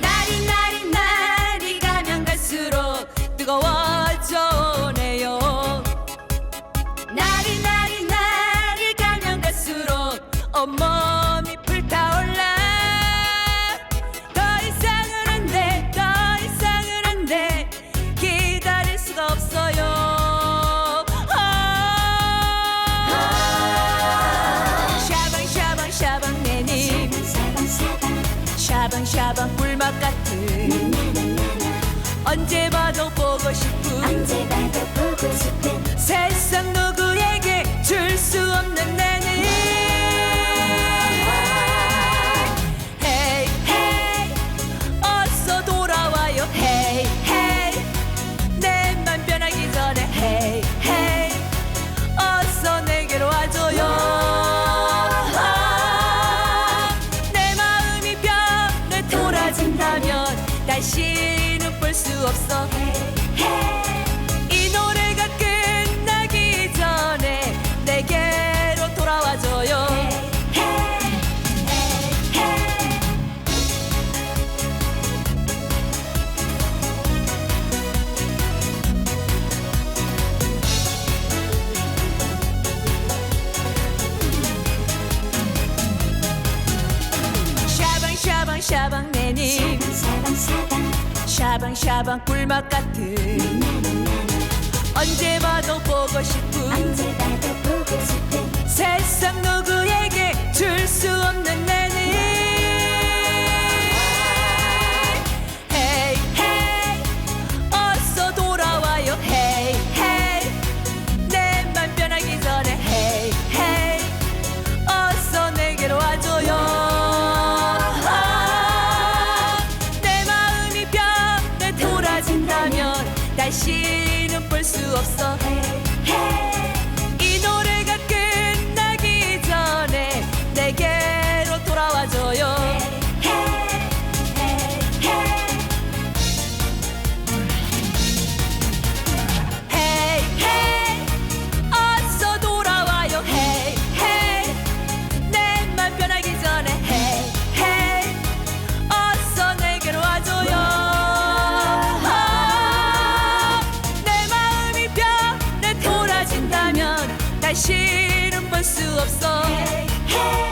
날이 날이 날이 가면 갈수록 뜨거워져 오네요. 날이 날이 날이 가면 갈수록 온몸 샤방샤방 꿀맛 같은 언제 봐도 보고 싶은 다시는 볼 수 없어. 이 노래가 끝나기 전에 내게로 돌아와줘요. 샤방 샤방 샤방 내님 샤방샤방 샤방샤방 꿀맛 같은 언제 봐도 보고 싶은 다면 다시는 볼수 없어 다시는 볼 수 없어. 이 노래가 끝